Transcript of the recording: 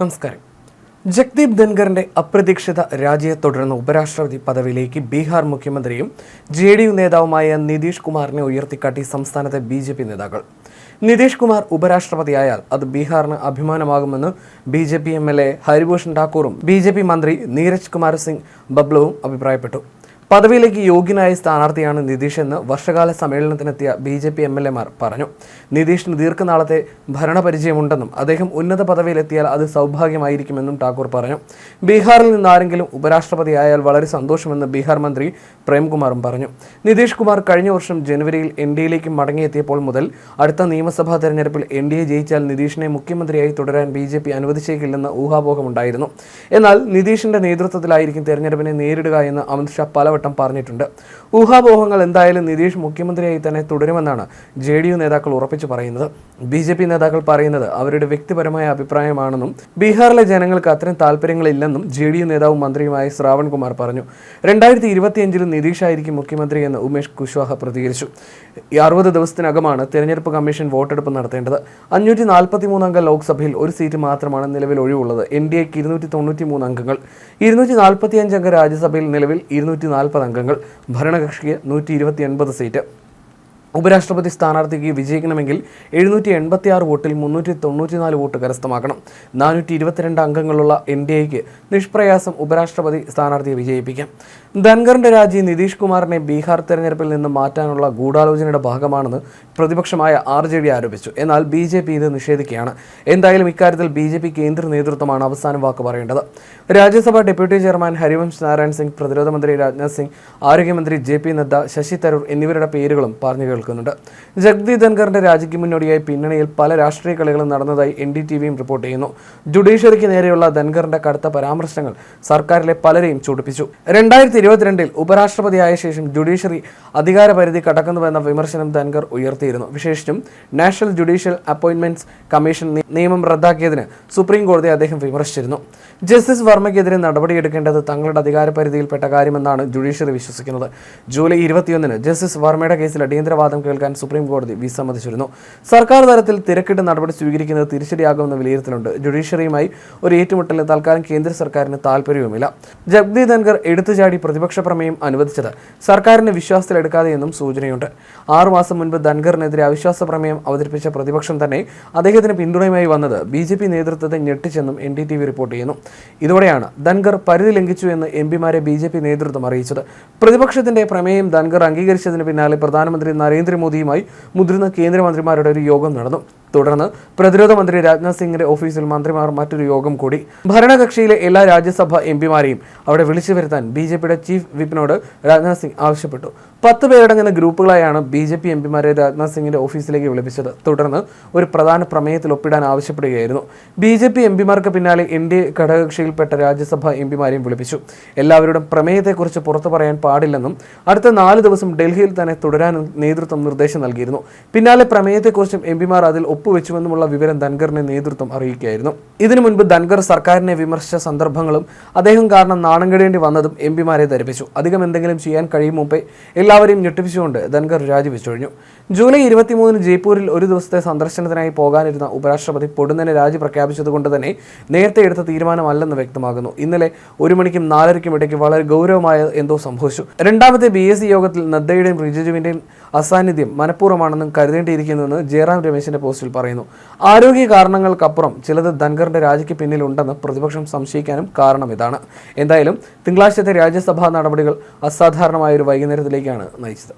നമസ്കാരം. ജഗ്ദീപ് ധൻഖറിന്റെ അപ്രതീക്ഷിത രാജിയെ തുടർന്ന് ഉപരാഷ്ട്രപതി പദവിയിലേക്ക് ബീഹാർ മുഖ്യമന്ത്രിയും ജെ ഡി യു നേതാവുമായ നിതീഷ് കുമാറിനെ ഉയർത്തിക്കാട്ടി സംസ്ഥാനത്തെ ബി ജെ പി നേതാക്കൾ. നിതീഷ് കുമാർ ഉപരാഷ്ട്രപതിയായാൽ അത് ബീഹാറിന് അഭിമാനമാകുമെന്ന് B J P M L A Haribhushan ഠാക്കൂറും B J P മന്ത്രി നീരജ് കുമാർ സിംഗ് ബബ്ലുവും അഭിപ്രായപ്പെട്ടു. പദവിയിലേക്ക് യോഗ്യനായ സ്ഥാനാർത്ഥിയാണ് നിതീഷ് എന്ന് വർഷകാല സമ്മേളനത്തിനെത്തിയ B J P M L എമാർ പറഞ്ഞു. നിതീഷിന് ദീർഘനാളത്തെ ഭരണപരിചയമുണ്ടെന്നും അദ്ദേഹം ഉന്നത പദവിയിലെത്തിയാൽ അത് സൗഭാഗ്യമായിരിക്കുമെന്നും ഠാക്കൂർ പറഞ്ഞു. ബീഹാറിൽ നിന്ന് ആരെങ്കിലും ഉപരാഷ്ട്രപതിയായാൽ വളരെ സന്തോഷമെന്ന് ബീഹാർ മന്ത്രി പ്രേംകുമാറും പറഞ്ഞു. നിതീഷ് കുമാർ കഴിഞ്ഞ വർഷം ജനുവരിയിൽ എൻ ഡി എയിലേക്ക് മടങ്ങിയെത്തിയപ്പോൾ മുതൽ അടുത്ത നിയമസഭാ തെരഞ്ഞെടുപ്പിൽ എൻ ഡി എ ജയിച്ചാൽ നിതീഷിനെ മുഖ്യമന്ത്രിയായി തുടരാൻ ബി ജെ പി അനുവദിച്ചേക്കില്ലെന്ന് ഊഹാപോഹമുണ്ടായിരുന്നു. എന്നാൽ നിതീഷിന്റെ നേതൃത്വത്തിലായിരിക്കും തെരഞ്ഞെടുപ്പിനെ നേരിടുക എന്ന് അമിത്ഷാ പലവട്ടം പറഞ്ഞിട്ടുണ്ട്. ഊഹാപോഹങ്ങൾ എന്തായാലും നിതീഷ് മുഖ്യമന്ത്രിയായി തന്നെ തുടരുമെന്നാണ് ജെ ഡി യു നേതാക്കൾ ഉറപ്പിച്ചു പറയുന്നത്. ബി ജെ പി നേതാക്കൾ പറയുന്നത് അവരുടെ വ്യക്തിപരമായ അഭിപ്രായമാണെന്നും ബീഹാറിലെ ജനങ്ങൾക്ക് അത്തരം താല്പര്യങ്ങളില്ലെന്നും ജെ ഡി യു നേതാവും മന്ത്രിയുമായ ശ്രാവൺ കുമാർ പറഞ്ഞു. രണ്ടായിരത്തി ഇരുപത്തിയഞ്ചിൽ നിതീഷ് ആയിരിക്കും മുഖ്യമന്ത്രി എന്ന് ഉമേഷ് കുശ്വാഹ പ്രതികരിച്ചു. അറുപത് ദിവസത്തിനകമാണ് തെരഞ്ഞെടുപ്പ് കമ്മീഷൻ വോട്ടെടുപ്പ് നടത്തേണ്ടത്. അഞ്ഞൂറ്റി നാൽപ്പത്തി മൂന്നംഗ ലോക്സഭയിൽ ഒരു സീറ്റ് മാത്രമാണ് നിലവിൽ ഒഴിവുള്ളത്. എൻ ഡി എക്ക് ഇരുന്നൂറ്റി തൊണ്ണൂറ്റി മൂന്ന് അംഗങ്ങൾ. ഇരുന്നൂറ്റി നാൽപ്പത്തി അഞ്ച് അംഗ രാജ്യസഭയിൽ നിലവിൽ ഇരുന്നൂറ്റി നാൽപ്പത് അംഗങ്ങൾ ഭരണകക്ഷിക്ക് നൂറ്റി സീറ്റ്. ഉപരാഷ്ട്രപതി സ്ഥാനാർത്ഥിക്ക് വിജയിക്കണമെങ്കിൽ എഴുന്നൂറ്റി എൺപത്തി ആറ് വോട്ടിൽ മുന്നൂറ്റി തൊണ്ണൂറ്റിനാല് വോട്ട് കരസ്ഥമാക്കണം. നാനൂറ്റി ഇരുപത്തിരണ്ട് അംഗങ്ങളുള്ള എൻ ഡി എക്ക് നിഷ്പ്രയാസം ഉപരാഷ്ട്രപതി സ്ഥാനാർത്ഥിയെ വിജയിപ്പിക്കാം. ധൻഖറിന്റെ രാജി നിതീഷ് കുമാറിനെ ബീഹാർ തെരഞ്ഞെടുപ്പിൽ നിന്ന് മാറ്റാനുള്ള ഗൂഢാലോചനയുടെ ഭാഗമാണെന്ന് പ്രതിപക്ഷമായ ആർ ജെ ഡി ആരോപിച്ചു. എന്നാൽ ബി ജെ പി ഇത് നിഷേധിക്കുകയാണ്. എന്തായാലും ഇക്കാര്യത്തിൽ ബി ജെ പി കേന്ദ്ര നേതൃത്വമാണ് അവസാന വാക്ക് പറയേണ്ടത്. രാജ്യസഭാ ഡെപ്യൂട്ടി ചെയർമാൻ ഹരിവംശ് നാരായൺ സിംഗ് പ്രതിരോധ മന്ത്രി രാജ്നാഥ് സിംഗ് ആരോഗ്യമന്ത്രി ജെ പി നദ്ദ ശശി തരൂർ എന്നിവരുടെ പേരുകളും പറഞ്ഞു കേൾക്കുന്നുണ്ട്. ജഗ്ദി ധൻഖറിന്റെ രാജിക്ക് മുന്നോടിയായി പിന്നണിയിൽ പല രാഷ്ട്രീയ കളികളും നടന്നതായി എൻ ഡി ടി വിയും റിപ്പോർട്ട് ചെയ്യുന്നു. ജുഡീഷ്യറിക്ക് നേരെയുള്ള ധൻഖറിന്റെ കടുത്ത പരാമർശങ്ങൾ സർക്കാരിലെ പലരെയും ചൂടിപ്പിച്ചു. രണ്ടായിരത്തി ഇരുപത്തിരണ്ടിൽ ഉപരാഷ്ട്രപതിയായ ശേഷം ജുഡീഷ്യറി അധികാരപരിധി കടക്കുന്നുവെന്ന വിമർശനം ധൻഖർ ഉയർത്തിയിരുന്നു. വിശേഷിച്ചും നാഷണൽ ജുഡീഷ്യൽ അപ്പോയിന്റ്മെന്റ്സ് കമ്മീഷൻ നിയമം റദ്ദാക്കിയതിന് സുപ്രീം കോടതി അദ്ദേഹം വിമർശിച്ചിരുന്നു. ജസ്റ്റിസ് വർമ്മയ്ക്കെതിരെ നടപടിയെടുക്കേണ്ടത് തങ്ങളുടെ അധികാരപരിധിയിൽപ്പെട്ട കാര്യമെന്നാണ് ജുഡീഷ്യറി വിശ്വസിക്കുന്നത്. ജൂലൈ ഇരുപത്തിയൊന്നിന് ജസ്റ്റിസ് വർമ്മയുടെ കേസിൽ അടിയന്തരവാദം കേൾക്കാൻ സുപ്രീം കോടതി വിസമ്മതിച്ചിരുന്നു സർക്കാർ തലത്തിൽ തിരക്കിട്ട് നടപടി സ്വീകരിക്കുന്നത് തിരിച്ചടിയാകുമെന്ന വിലയിരുത്തലുണ്ട്. ജുഡീഷ്യറിയുമായി ഒരു ഏറ്റുമുട്ടലിന് തൽക്കാലം കേന്ദ്ര സർക്കാരിന് താല്പര്യവുമില്ല ജഗ്ദീ ധൻഖർ എടുത്തുചാടി പ്രതിപക്ഷ പ്രമേയം അനുവദിച്ചത് സർക്കാരിനെ വിശ്വാസത്തിലെടുക്കാതെയെന്നും സൂചനയുണ്ട്. ആറുമാസം മുൻപ് ധൻഖറിനെതിരെ അവിശ്വാസ പ്രമേയം അവതരിപ്പിച്ച പ്രതിപക്ഷം തന്നെ അദ്ദേഹത്തിന് പിന്തുണയുമായി വന്നത് ബി ജെ പി നേതൃത്വത്തെ ഞെട്ടിച്ചെന്നും N D T V report ചെയ്യുന്നു. ഇതോടെയാണ് ധൻഖർ പരിധി ലംഘിച്ചു എന്ന് എം പിമാരെ ബി ജെ പി നേതൃത്വം അറിയിച്ചത്. പ്രതിപക്ഷത്തിന്റെ പ്രമേയം ധൻഖർ അംഗീകരിച്ചതിന് പിന്നാലെ പ്രധാനമന്ത്രി നരേന്ദ്രമോദിയുമായി മുതിർന്ന കേന്ദ്രമന്ത്രിമാരുടെ ഒരു യോഗം നടന്നു. തുടർന്ന് പ്രതിരോധ മന്ത്രി രാജ്നാഥ് സിംഗിന്റെ ഓഫീസിൽ മന്ത്രിമാർ മറ്റൊരു യോഗം കൂടി. ഭരണകക്ഷിയിലെ എല്ലാ രാജ്യസഭാ എം പിമാരെയും അവിടെ വിളിച്ചു വരുത്താൻ ബി ജെ പിയുടെ ചീഫ് വിപ്പിനോട് രാജ്നാഥ് സിംഗ് ആവശ്യപ്പെട്ടു. പത്ത് പേരടങ്ങുന്ന ഗ്രൂപ്പുകളായാണ് ബി ജെ പി എം പിമാരെ രാജ്നാഥ് സിംഗിന്റെ ഓഫീസിലേക്ക് വിളിപ്പിച്ചത്. തുടർന്ന് ഒരു പ്രധാന പ്രമേയത്തിൽ ഒപ്പിടാൻ ആവശ്യപ്പെടുകയായിരുന്നു. ബി ജെ പി എം പിമാർക്ക് പിന്നാലെ എൻ ഡി എ ഘടകകക്ഷിയിൽപ്പെട്ട രാജ്യസഭാ എം പിമാരെയും വിളിപ്പിച്ചു. എല്ലാവരുടെ പ്രമേയത്തെക്കുറിച്ച് പുറത്തു പറയാൻ പാടില്ലെന്നും അടുത്ത നാല് ദിവസം ഡൽഹിയിൽ തന്നെ തുടരാനും നേതൃത്വം നിർദ്ദേശം നൽകിയിരുന്നു. പിന്നാലെ പ്രമേയത്തെക്കുറിച്ചും എം പിമാർ അതിൽ ഒപ്പുവെച്ചുവെന്നുമുള്ള വിവരം ധൻഖറിന്റെ നേതൃത്വം അറിയിക്കുകയായിരുന്നു. ഇതിനു മുൻപ് ധൻഖർ സർക്കാരിനെ വിമർശിച്ച സന്ദർഭങ്ങളും അദ്ദേഹം കാരണം നാണം കെടേണ്ടി വന്നതും എം പിമാരെ ധരിപ്പിച്ചു. അധികം എന്തെങ്കിലും ചെയ്യാൻ കഴിയും മുമ്പേ എല്ലാവരെയും ഞെട്ടിപ്പിച്ചുകൊണ്ട് ധൻഖർ രാജിവെച്ചൊഴിഞ്ഞു. ജൂലൈ ഇരുപത്തിമൂന്നിന് ജയ്പൂരിൽ ഒരു ദിവസത്തെ സന്ദർശനത്തിനായി പോകാനിരുന്ന ഉപരാഷ്ട്രപതി പൊടുന്നനെ രാജി പ്രഖ്യാപിച്ചതുകൊണ്ട് തന്നെ നേരത്തെ എടുത്ത തീരുമാനമല്ലെന്ന് വ്യക്തമാകുന്നു. ഇന്നലെ ഒരു മണിക്കും നാലരയ്ക്കും ഇടയ്ക്ക് വളരെ ഗൗരവമായ എന്തോ സംഭവിച്ചു. രണ്ടാമത്തെ ബി എസ് സി യോഗത്തിൽ നദ്ദയുടെയും റിജിജുവിന്റെയും അസാന്നിധ്യം മനഃപൂർവമാണെന്നും കരുതേണ്ടിയിരിക്കുന്നുവെന്ന് ജയറാം രമേശിന്റെ പോസ്റ്റിൽ പറയുന്നു. ആരോഗ്യ കാരണങ്ങൾക്കപ്പുറം ചിലത് ധൻഖറിന്റെ രാജിക്ക് പിന്നിലുണ്ടെന്ന് പ്രതിപക്ഷം സംശയിക്കാനും കാരണം ഇതാണ്. എന്തായാലും തിങ്കളാഴ്ചത്തെ രാജ്യസഭാ നടപടികൾ അസാധാരണമായ ഒരു വൈകുന്നേരത്തിലേക്കാണ് നയിച്ചത്.